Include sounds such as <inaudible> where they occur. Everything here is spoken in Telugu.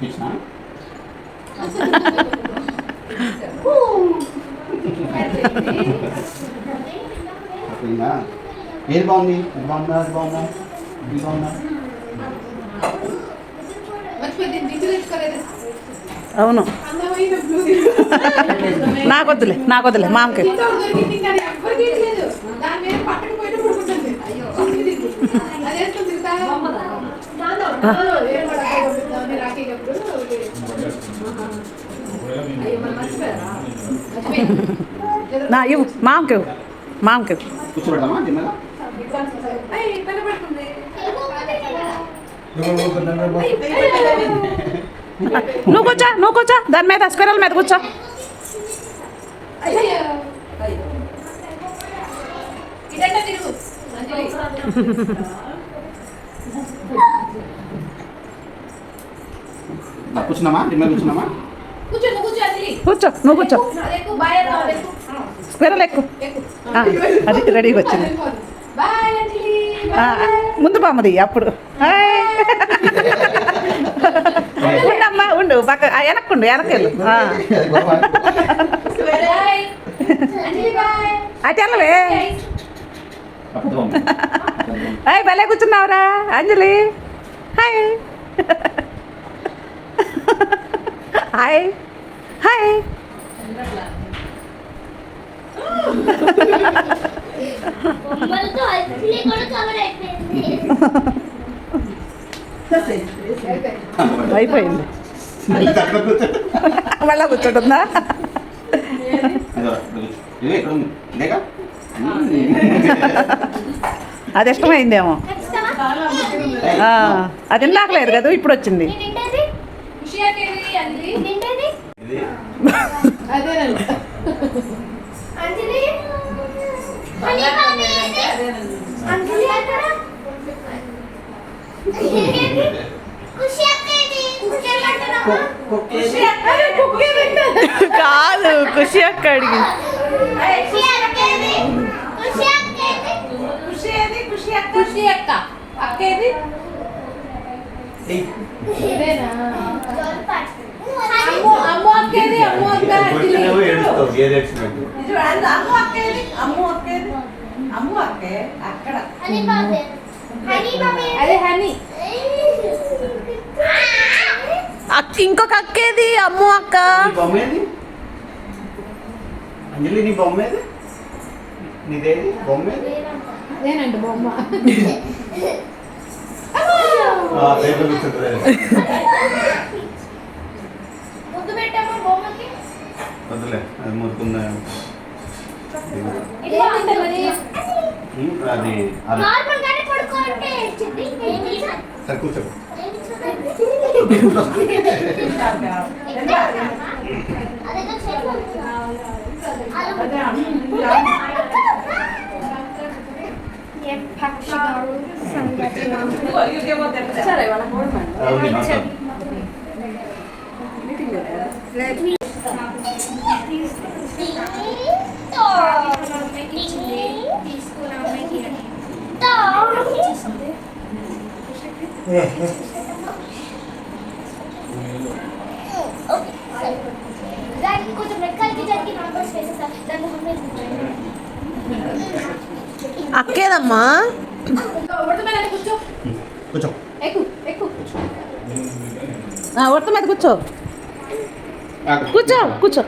ఇచ్చినా అయిపోయిందా ఏది బాగుంది? బాగుందా? అది బాగుందా? అవును. అందమైన <laughs> బ్లూ నాకొద్దులే నాకొద్దులే రాఖీ కప్పుడు నా ఇవ్వు మామకి ఇవ్వు మామకి ఇవ్వు. కూర్చోబెడదామా నువ్వు కూర్చో నువ్వు కూర్చో. దాని మీద స్క్వేరల్ మీద కూర్చో. కూర్చున్నామా? కూర్చున్నామా? కూర్చో నువ్వు కూర్చో. స్క్వేరల్ ఎక్కువ. అది రెడీగా వచ్చింది. ముందు బామ్మది అప్పుడు. హాయ్. ఉండమ్మా ఉండు. పక్క ఆ, వెనక్కుండు వెనకెళ్ళు. ఆ. బాయ్ అంజలి బాయ్ అటు వెళ్ళవే. అప్పుడు బాగుంది. హాయ్ భలే కూర్చున్నావురా అంజలి. హాయ్ హాయ్ హాయ్ అయిపోయింది. అయిపోయింది. మళ్ళీ కూర్చోటుందా? అదో, ఇష్టమైందేమో. అది ఇందాకలేదు కదా ఇప్పుడు వచ్చింది. కాదు ఖుషి అక్క అడిగి ఖుషి అక్కేది ఖుషి అక్కేది ఖుషి ఏది ఖుషి అక్క ఖుషి అక్క అక్క ఏది ఇదేనా అమ్ము అమ్ము అక్క ఏది అమ్ము అక్క అంజలి చూడు, అది అమ్ము అక్క ఏది అమ్ము అక్క ఏది అమ్ము అక్కే అక్కడ. హనీ బాబే హనీ బాబే అదే హనీ అమ్ము అక్క. అంజలి నీ బొమ్మ ఏది? నీదేది? బొమ్మ ఏది? నేనండి బొమ్మ. వద్దులే అది మురుకుందా? అది కూర్చో. Yeah. అక్కేదమ్మా? కూర్చో. ఉడత మీద కూర్చో. కూర్చో కూర్చో.